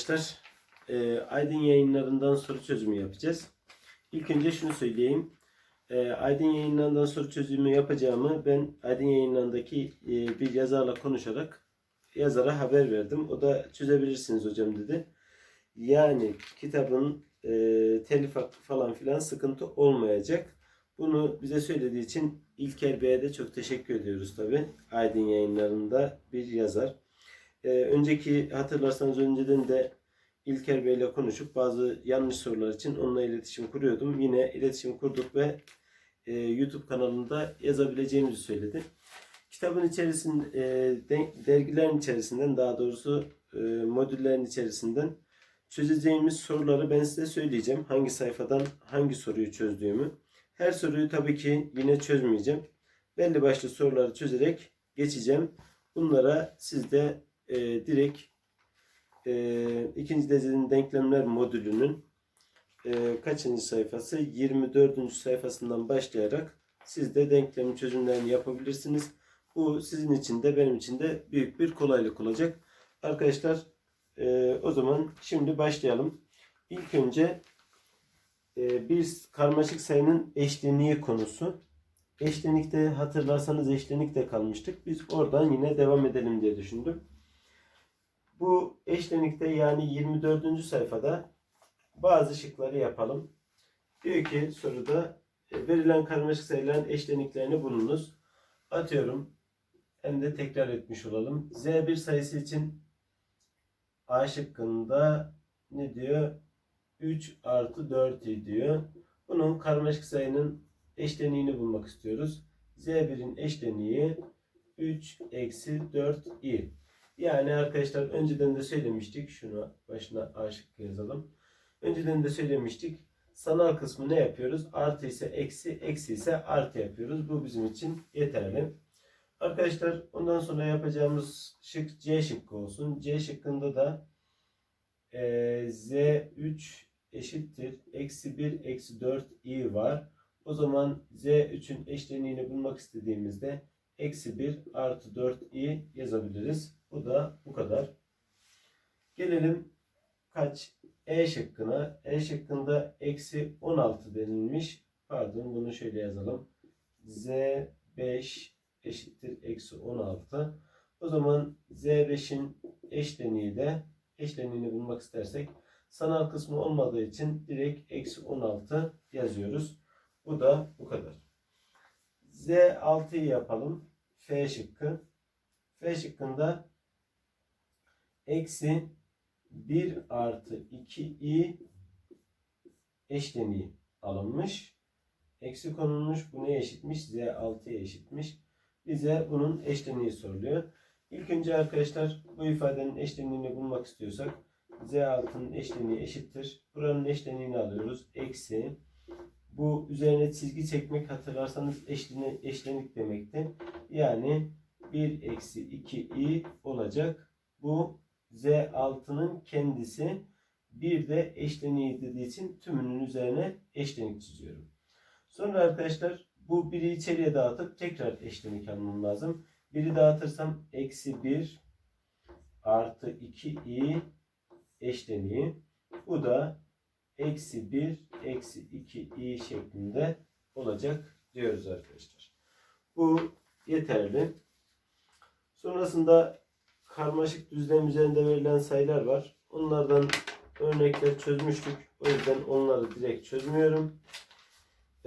arkadaşlar. Ee, Aydın yayınlarından soru çözümü yapacağız. İlk önce şunu söyleyeyim. Ee, Aydın yayınlarından soru çözümü yapacağımı ben Aydın yayınlarındaki e, bir yazarla konuşarak yazara haber verdim. O da çözebilirsiniz hocam dedi. Yani kitabın e, telif hakkı falan filan sıkıntı olmayacak. Bunu bize söylediği için İlker Bey'e de çok teşekkür ediyoruz tabi. Aydın yayınlarında bir yazar. Ee, önceki hatırlarsanız önceden de İlker Bey ile konuşup bazı yanlış sorular için onunla iletişim kuruyordum. Yine iletişim kurduk ve e, YouTube kanalında yazabileceğimizi söyledi. Kitabın içerisinde e, de- dergilerin içerisinden daha doğrusu e, modüllerin içerisinden çözeceğimiz soruları ben size söyleyeceğim. Hangi sayfadan hangi soruyu çözdüğümü. Her soruyu tabii ki yine çözmeyeceğim. Belli başlı soruları çözerek geçeceğim. Bunlara siz de e, direkt e, ikinci dereceden denklemler modülünün e, kaçıncı sayfası? 24. sayfasından başlayarak siz de denklemin çözümlerini yapabilirsiniz. Bu sizin için de benim için de büyük bir kolaylık olacak. Arkadaşlar e, o zaman şimdi başlayalım. İlk önce e, bir karmaşık sayının eşleniği konusu. Eşlenikte hatırlarsanız eşlenikte kalmıştık. Biz oradan yine devam edelim diye düşündüm. Bu eşlenikte yani 24. sayfada bazı şıkları yapalım. Diyor ki soruda e, verilen karmaşık sayıların eşleniklerini bulunuz. Atıyorum hem de tekrar etmiş olalım. Z1 sayısı için A şıkkında ne diyor? 3 artı 4 diyor. Bunun karmaşık sayının eşleniğini bulmak istiyoruz. Z1'in eşleniği 3 eksi 4i. Yani arkadaşlar önceden de söylemiştik. Şunu başına A şıkkı yazalım. Önceden de söylemiştik. Sanal kısmı ne yapıyoruz? Artı ise eksi, eksi ise artı yapıyoruz. Bu bizim için yeterli. Arkadaşlar ondan sonra yapacağımız şık C şıkkı olsun. C şıkkında da e, Z3 eşittir. Eksi 1 eksi 4 i var. O zaman Z3'ün eşleniğini bulmak istediğimizde eksi 1 artı 4 i yazabiliriz. Bu da bu kadar. Gelelim kaç? E şıkkına. E şıkkında eksi 16 denilmiş. Pardon bunu şöyle yazalım. Z5 eşittir eksi 16. O zaman Z5'in eşleniği de eşleniğini bulmak istersek sanal kısmı olmadığı için direkt eksi 16 yazıyoruz. Bu da bu kadar. Z6'yı yapalım. F şıkkı. F şıkkında eksi 1 artı 2i eşleniği alınmış. Eksi konulmuş. Bu neye eşitmiş? Z6'ya eşitmiş. Bize bunun eşleniği soruluyor. İlk önce arkadaşlar bu ifadenin eşleniğini bulmak istiyorsak Z6'nın eşleniği eşittir. Buranın eşleniğini alıyoruz. Eksi. Bu üzerine çizgi çekmek hatırlarsanız eşleni, eşlenik demekti. Yani 1 eksi 2i olacak. Bu Z6'nın kendisi bir de eşleniği dediği için tümünün üzerine eşlenik çiziyorum. Sonra arkadaşlar bu biri içeriye dağıtıp tekrar eşlenik almam lazım. Biri dağıtırsam eksi 1 artı 2i eşleniği. Bu da eksi 1 eksi 2i şeklinde olacak diyoruz arkadaşlar. Bu yeterli. Sonrasında karmaşık düzlem üzerinde verilen sayılar var. Onlardan örnekler çözmüştük. O yüzden onları direkt çözmüyorum.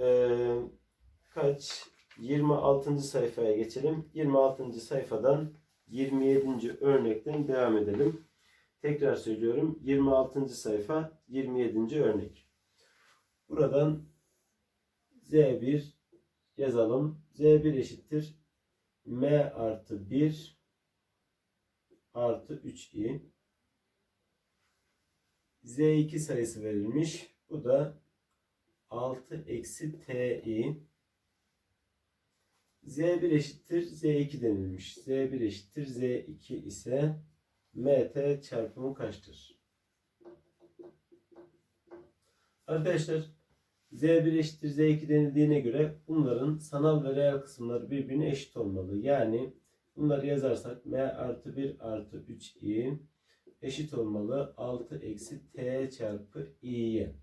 Ee, kaç? 26. sayfaya geçelim. 26. sayfadan 27. örnekten devam edelim. Tekrar söylüyorum. 26. sayfa 27. örnek. Buradan Z1 yazalım. Z1 eşittir. M artı 1 artı 3i. Z2 sayısı verilmiş. Bu da 6 eksi ti. Z1 eşittir Z2 denilmiş. Z1 eşittir Z2 ise MT çarpımı kaçtır? Arkadaşlar Z1 eşittir Z2 denildiğine göre bunların sanal ve reel kısımları birbirine eşit olmalı. Yani bunları yazarsak M artı 1 artı 3i eşit olmalı 6 eksi t çarpı i'ye.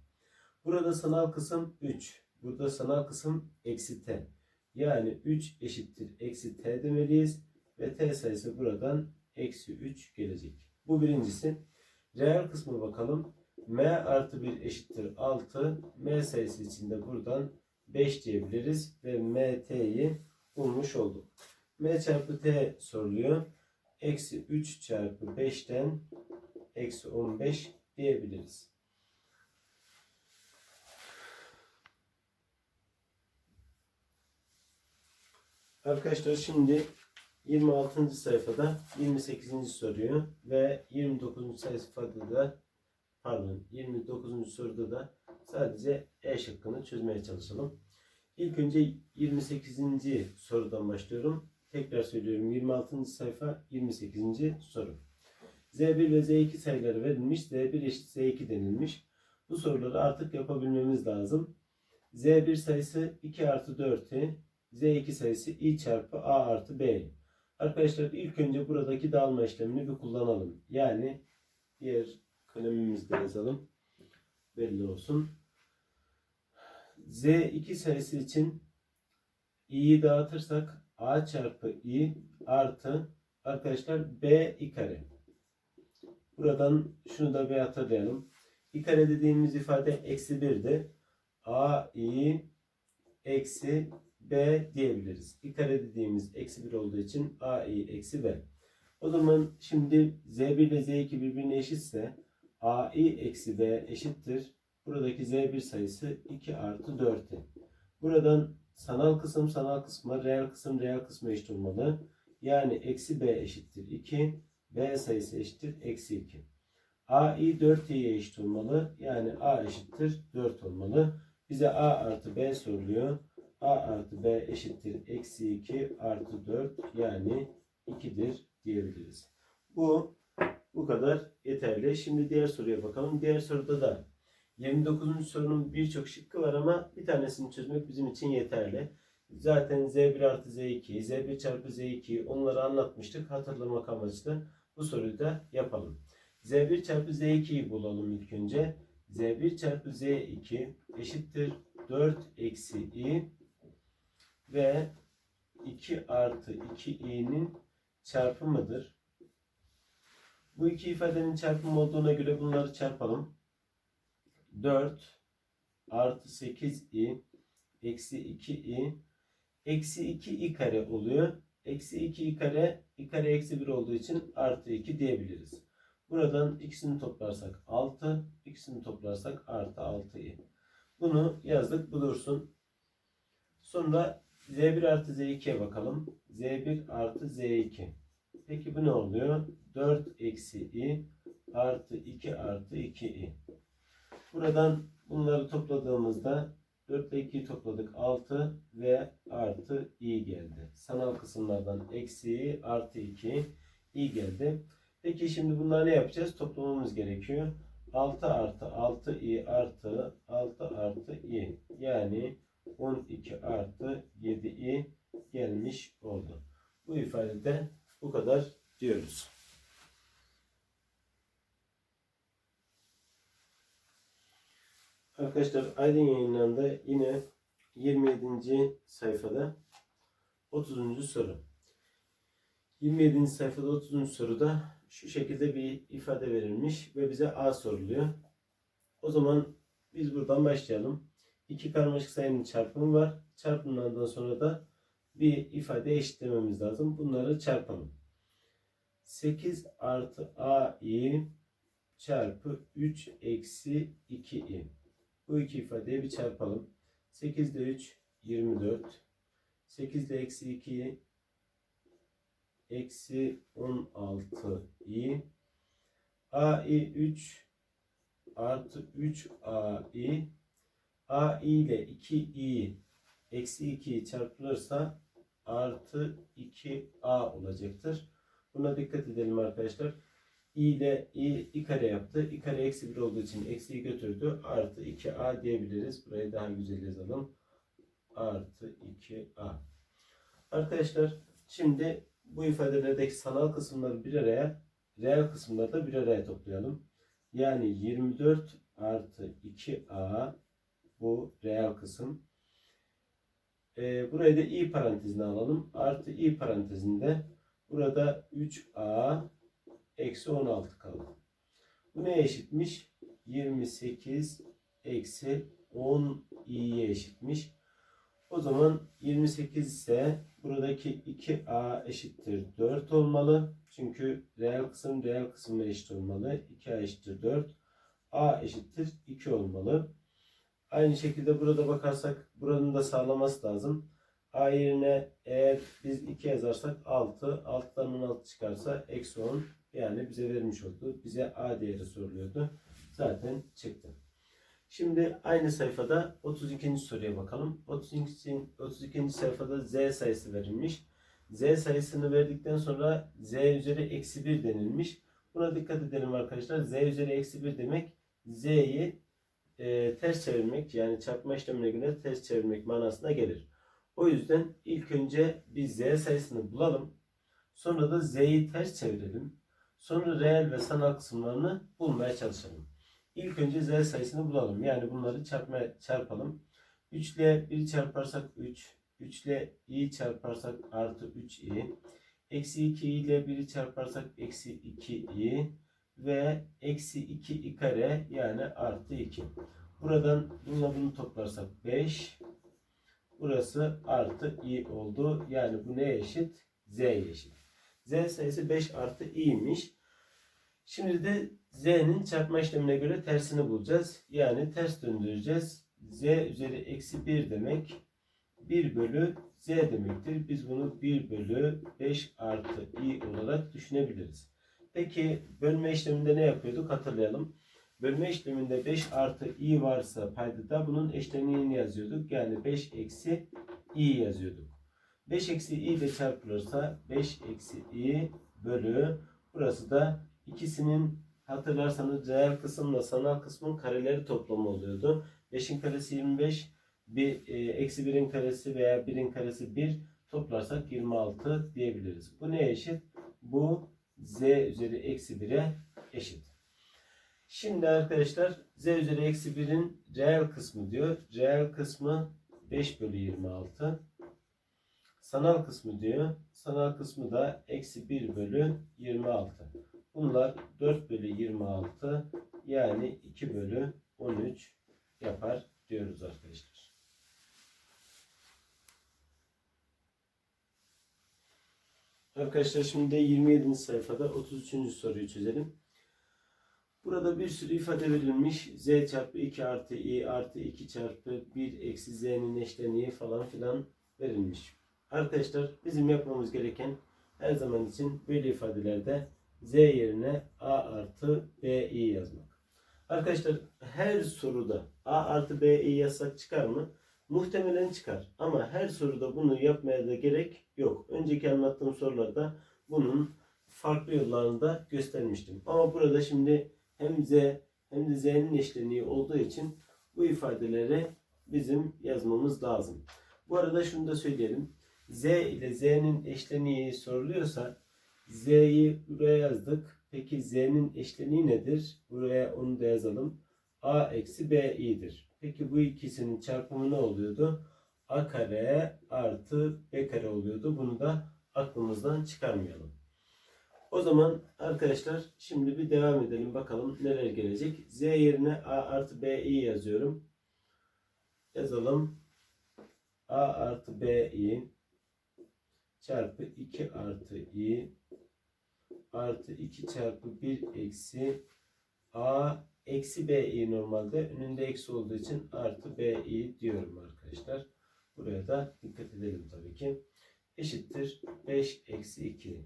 Burada sanal kısım 3. Burada sanal kısım eksi t. Yani 3 eşittir eksi t demeliyiz. Ve t sayısı buradan eksi 3 gelecek. Bu birincisi. Reel kısmı bakalım. m artı 1 eşittir 6. m sayısı için de buradan 5 diyebiliriz. Ve mt'yi bulmuş olduk. M çarpı t soruluyor. Eksi 3 çarpı 5'ten eksi 15 diyebiliriz. Arkadaşlar şimdi 26. sayfada 28. soruyu ve 29. sayfada da pardon 29. soruda da sadece E şıkkını çözmeye çalışalım. İlk önce 28. sorudan başlıyorum. Tekrar söylüyorum 26. sayfa 28. soru. Z1 ve Z2 sayıları verilmiş. Z1 eşit Z2 denilmiş. Bu soruları artık yapabilmemiz lazım. Z1 sayısı 2 artı 4'i, Z2 sayısı i çarpı a artı b. Arkadaşlar ilk önce buradaki dağılma işlemini bir kullanalım. Yani diğer kalemimizde yazalım. Belli olsun. Z2 sayısı için i'yi dağıtırsak a çarpı i artı arkadaşlar b i kare. Buradan şunu da bir hatırlayalım. i kare dediğimiz ifade eksi 1'di. a i eksi b diyebiliriz. i kare dediğimiz eksi 1 olduğu için a i eksi b. O zaman şimdi z1 ile z2 birbirine eşitse a i eksi b eşittir. Buradaki z1 sayısı 2 artı 4'ti. Buradan sanal kısım sanal kısma, reel kısım reel kısma eşit olmalı. Yani eksi b eşittir 2, b sayısı eşittir eksi 2. a i 4i'ye eşit olmalı. Yani a eşittir 4 olmalı. Bize a artı b soruluyor. a artı b eşittir eksi 2 artı 4 yani 2'dir diyebiliriz. Bu bu kadar yeterli. Şimdi diğer soruya bakalım. Diğer soruda da 29. sorunun birçok şıkkı var ama bir tanesini çözmek bizim için yeterli. Zaten Z1 artı Z2, Z1 çarpı Z2 onları anlatmıştık. Hatırlamak amaçlı bu soruyu da yapalım. Z1 çarpı Z2'yi bulalım ilk önce. Z1 çarpı Z2 eşittir 4 eksi i ve 2 artı 2i'nin çarpımıdır. Bu iki ifadenin çarpımı olduğuna göre bunları çarpalım. 4 artı 8i eksi 2i eksi 2i kare oluyor. Eksi 2i kare i kare eksi 1 olduğu için artı 2 diyebiliriz. Buradan ikisini toplarsak 6, ikisini toplarsak artı 6i. Bunu yazdık bu dursun. Sonra z1 artı z2'ye bakalım. z1 artı z2. Peki bu ne oluyor? 4 eksi i artı 2 artı 2i. Buradan bunları topladığımızda 4 ile 2'yi topladık 6 ve artı i geldi. Sanal kısımlardan eksi i artı 2 i geldi. Peki şimdi bunları ne yapacağız? Toplamamız gerekiyor. 6 artı 6 i artı 6 artı i. Yani 12 artı 7 i gelmiş oldu. Bu ifadede bu kadar diyoruz. Arkadaşlar Aydın yayınlarında yine 27. sayfada 30. soru. 27. sayfada 30. soruda şu şekilde bir ifade verilmiş ve bize A soruluyor. O zaman biz buradan başlayalım. İki karmaşık sayının çarpımı var. Çarpımlardan sonra da bir ifade eşitlememiz lazım. Bunları çarpalım. 8 artı AI çarpı 3 eksi 2i. Bu iki ifadeyi bir çarpalım. 8 ile 3 24. 8 ile eksi 2 eksi 16 i. ai 3 artı 3 ai. ai ile 2i eksi 2 çarpılırsa artı 2a olacaktır. Buna dikkat edelim arkadaşlar i ile i, i kare yaptı. i kare eksi 1 olduğu için eksiyi götürdü. Artı 2a diyebiliriz. Burayı daha güzel yazalım. Artı 2a. Arkadaşlar şimdi bu ifadelerdeki sanal kısımları bir araya reel kısımları da bir araya toplayalım. Yani 24 artı 2a bu reel kısım. Ee, burayı da i parantezine alalım. Artı i parantezinde burada 3a eksi 16 kaldı. Bu neye eşitmiş? 28 eksi 10 i'ye eşitmiş. O zaman 28 ise buradaki 2a eşittir 4 olmalı. Çünkü reel kısım reel kısımla eşit olmalı. 2a eşittir 4. a eşittir 2 olmalı. Aynı şekilde burada bakarsak buranın da sağlaması lazım. a yerine eğer biz 2 yazarsak 6. 6'dan 16 çıkarsa eksi 10. Yani bize vermiş oldu. Bize a değeri soruluyordu. Zaten çıktı. Şimdi aynı sayfada 32. soruya bakalım. 32. 32. sayfada z sayısı verilmiş. z sayısını verdikten sonra z üzeri eksi 1 denilmiş. Buna dikkat edelim arkadaşlar. z üzeri eksi 1 demek z'yi e, ters çevirmek yani çarpma işlemine göre ters çevirmek manasına gelir. O yüzden ilk önce bir z sayısını bulalım. Sonra da z'yi ters çevirelim. Sonra reel ve sanal kısımlarını bulmaya çalışalım. İlk önce z sayısını bulalım. Yani bunları çarpmaya çarpalım. 3 ile 1 çarparsak 3. 3 ile i çarparsak artı 3i. Eksi 2 ile 1'i çarparsak eksi 2i. Ve eksi 2i kare yani artı 2. Buradan bununla bunu toplarsak 5. Burası artı i oldu. Yani bu neye eşit? Z'ye eşit. Z sayısı 5 artı i'ymiş. Şimdi de z'nin çarpma işlemine göre tersini bulacağız. Yani ters döndüreceğiz. z üzeri eksi 1 demek 1 bölü z demektir. Biz bunu 1 bölü 5 artı i olarak düşünebiliriz. Peki bölme işleminde ne yapıyorduk hatırlayalım. Bölme işleminde 5 artı i varsa paydada bunun eşleniğini yazıyorduk. Yani 5 eksi i yazıyorduk. 5 eksi i ile çarpılırsa 5 eksi i bölü burası da ikisinin hatırlarsanız reel kısımla sanal kısmın kareleri toplamı oluyordu. 5'in karesi 25, bir, e, eksi 1'in karesi veya 1'in karesi 1 toplarsak 26 diyebiliriz. Bu neye eşit? Bu z üzeri eksi 1'e eşit. Şimdi arkadaşlar z üzeri eksi 1'in reel kısmı diyor. Reel kısmı 5 bölü 26. Sanal kısmı diyor. Sanal kısmı da eksi 1 bölü 26. Bunlar 4 bölü 26 yani 2 bölü 13 yapar diyoruz arkadaşlar. Arkadaşlar şimdi de 27. sayfada 33. soruyu çözelim. Burada bir sürü ifade verilmiş. z çarpı 2 artı i artı 2 çarpı 1 eksi z'nin eşleniği falan filan verilmiş. Arkadaşlar bizim yapmamız gereken her zaman için böyle ifadelerde z yerine a artı bi yazmak. Arkadaşlar her soruda a artı bi yazsak çıkar mı? Muhtemelen çıkar. Ama her soruda bunu yapmaya da gerek yok. Önceki anlattığım sorularda bunun farklı yollarını da göstermiştim. Ama burada şimdi hem z hem de z'nin eşleniği olduğu için bu ifadeleri bizim yazmamız lazım. Bu arada şunu da söyleyelim. Z ile z'nin eşleniği soruluyorsa z'yi buraya yazdık. Peki z'nin eşleniği nedir? Buraya onu da yazalım. a eksi bi'dir. Peki bu ikisinin çarpımı ne oluyordu? a kare artı b kare oluyordu. Bunu da aklımızdan çıkarmayalım. O zaman arkadaşlar şimdi bir devam edelim bakalım neler gelecek. Z yerine A artı BI yazıyorum. Yazalım. A artı BI çarpı 2 artı i artı 2 çarpı 1 eksi A eksi BI normalde önünde eksi olduğu için artı BI diyorum arkadaşlar. Buraya da dikkat edelim tabii ki. Eşittir 5 eksi 2.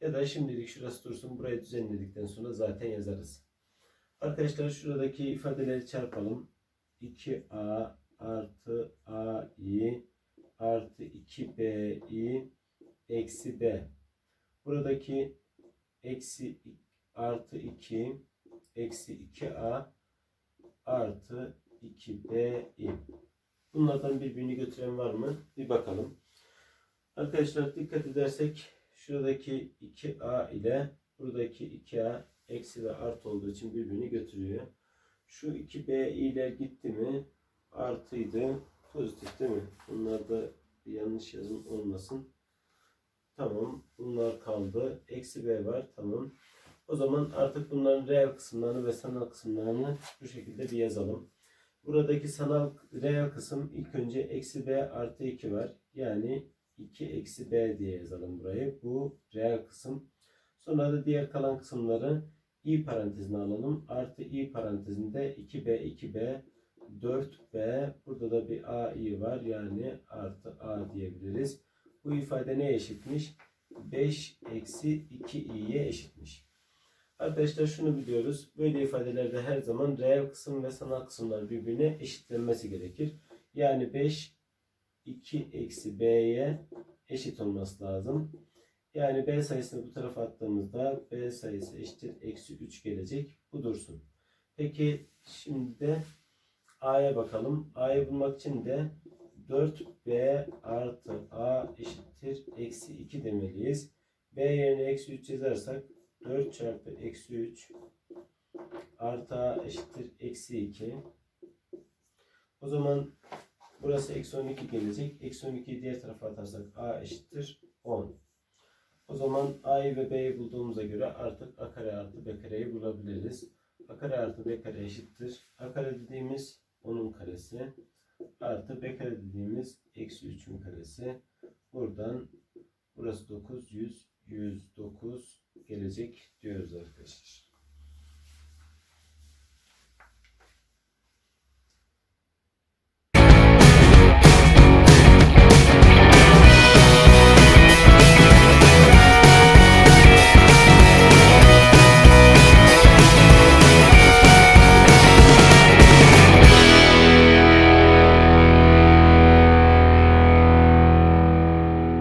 Ya da şimdilik şurası dursun. Burayı düzenledikten sonra zaten yazarız. Arkadaşlar şuradaki ifadeleri çarpalım. 2a artı ai artı 2bi eksi b. Buradaki eksi artı 2 eksi 2a artı 2bi. Bunlardan birbirini götüren var mı? Bir bakalım. Arkadaşlar dikkat edersek şuradaki 2a ile Buradaki 2A eksi ve artı olduğu için birbirini götürüyor. Şu 2B'iler gitti mi? Artıydı. Pozitif değil mi? Bunlarda bir yanlış yazım olmasın. Tamam. Bunlar kaldı. Eksi B var. Tamam. O zaman artık bunların reel kısımlarını ve sanal kısımlarını bu şekilde bir yazalım. Buradaki sanal reel kısım ilk önce eksi B artı 2 var. Yani 2 eksi B diye yazalım burayı. Bu reel kısım. Sonra da diğer kalan kısımları i parantezine alalım. Artı i parantezinde 2b 2b 4b burada da bir a i var. Yani artı a diyebiliriz. Bu ifade neye eşitmiş? 5 eksi 2 i'ye eşitmiş. Arkadaşlar şunu biliyoruz. Böyle ifadelerde her zaman reel kısım ve sanal kısımlar birbirine eşitlenmesi gerekir. Yani 5 2 eksi b'ye eşit olması lazım. Yani b sayısını bu tarafa attığımızda b sayısı eşittir eksi 3 gelecek. Bu dursun. Peki şimdi de a'ya bakalım. a'yı bulmak için de 4b artı a eşittir eksi 2 demeliyiz. b yerine eksi 3 yazarsak 4 çarpı eksi 3 artı a eşittir eksi 2. O zaman burası eksi 12 gelecek. Eksi 12'yi diğer tarafa atarsak a eşittir 10. O zaman a'yı ve b'yi bulduğumuza göre artık a kare artı b kareyi bulabiliriz. a kare artı b kare eşittir. a kare dediğimiz 10'un karesi artı b kare dediğimiz eksi 3'ün karesi. Buradan burası 9, 100, 109 gelecek diyoruz arkadaşlar.